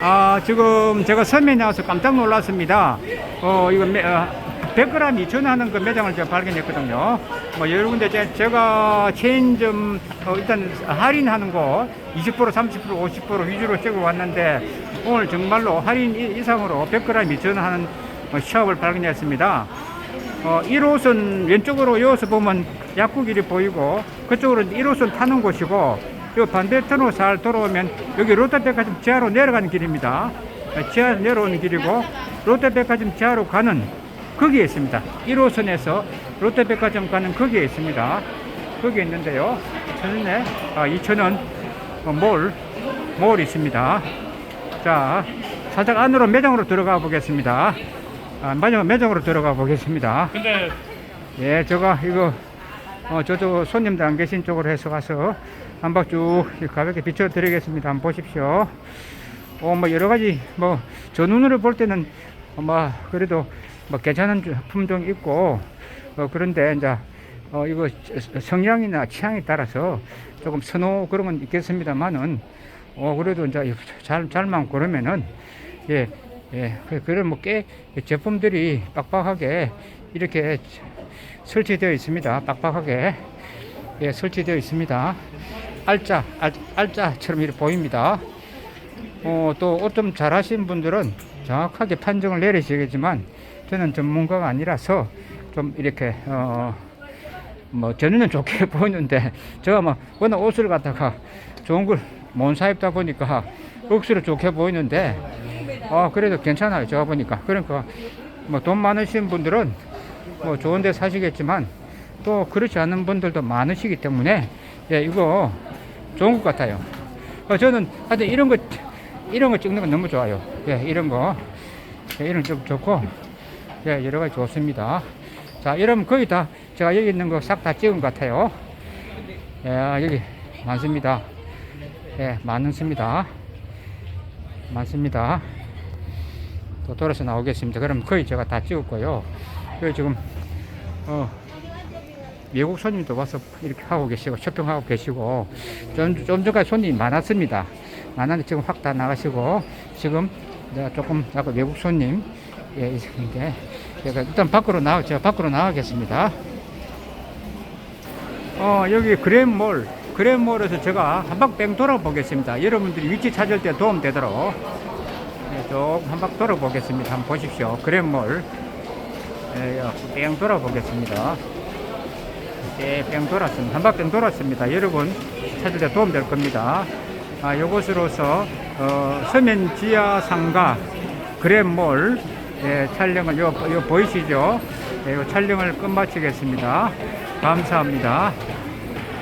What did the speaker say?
아, 지금 제가 섬에 나와서 깜짝 놀랐습니다. 어, 이거 매, 어, 100g 2천 하는 그 매장을 제가 발견했거든요. 뭐 여러 군데 제, 제가 체인점 어, 일단 할인하는 곳20% 30% 50% 위주로 찍어 왔는데 오늘 정말로 할인 이- 이상으로 100g 2천 하는 어, 샵을 발견했습니다. 어, 1호선 왼쪽으로 이어서 보면 약국일이 보이고 그쪽으로 1호선 타는 곳이고 요 반대편으로 잘 돌아오면 여기 롯데백화점 지하로 내려가는 길입니다. 어, 지하 내려오는 길이고 롯데백화점 지하로 가는 거기에 있습니다. 1호선에서 롯데백화점 가는 거기에 있습니다. 거기에 있는데요. 천원에 아, 2천원 어, 몰, 몰 있습니다. 자, 살짝 안으로 매장으로 들어가 보겠습니다. 아, 매장, 매장으로 들어가 보겠습니다. 근데 예, 제가 이거 어, 저쪽 손님들 안 계신 쪽으로 해서 가서 한박쭉 가볍게 비춰드리겠습니다. 한번 보십시오. 어, 뭐 여러 가지 뭐 저 눈으로 볼 때는 뭐 그래도 뭐 괜찮은 품종 있고 어, 그런데 이제 어, 이거 성향이나 취향에 따라서 조금 선호 그런 건 있겠습니다만은 어, 그래도 이제 잘 잘만 고르면은 예, 예, 그- 그런 뭐 꽤 제품들이 빡빡하게 이렇게 설치되어 있습니다. 빡빡하게 예, 설치되어 있습니다. 알짜, 알, 알짜처럼 이렇게 보입니다. 어, 또옷 좀 잘하신 분들은 정확하게 판정을 내리시겠지만 저는 전문가가 아니라서 좀 이렇게 어, 뭐 저는 좋게 보이는데 제가 뭐 워낙 옷을 갖다가 좋은 걸 못 사입다 보니까 억수로 좋게 보이는데 어 그래도 괜찮아요. 제가 보니까. 그러니까 뭐 돈 많으신 분들은 뭐 좋은 데 사시겠지만 또 그렇지 않은 분들도 많으시기 때문에 예 이거 좋은 것 같아요. 어, 저는 하여튼 이런 거 이런 거 찍는 건 너무 좋아요. 예 이런 거. 예, 이런 거좀 좋고. 예 여러 가지 좋습니다. 자 이러면 거의 다 제가 여기 있는 거 싹 다 찍은 것 같아요. 예 여기 많습니다. 예 많습니다. 많습니다 또 돌아서 나오겠습니다. 그럼 거의 제가 다 찍었고요. 그리고 지금 어 외국 손님도 와서 이렇게 하고 계시고 쇼핑하고 계시고 좀, 좀 전까지 손님이 많았습니다. 많았는데 지금 확 다 나가시고 지금 내가 조금 약간 외국 손님 예 있는데 제가 일단 밖으로 나가 제가 밖으로 나가겠습니다. 어 여기 그랜몰 그랜몰에서 제가 한박 뺑 돌아보겠습니다. 여러분들이 위치 찾을 때 도움 되도록 네, 조금 한박 돌아보겠습니다 한번 보십시오 그랜몰 예, 뺑 돌아보겠습니다 예, 뺑 돌았습니다. 한 바퀴 돌았습니다. 여러분 찾을 때 도움 될 겁니다. 아, 이곳으로서 어, 서면 지하 상가 그랜몰 예, 촬영을 요, 요 보이시죠? 예, 요 촬영을 끝마치겠습니다. 감사합니다.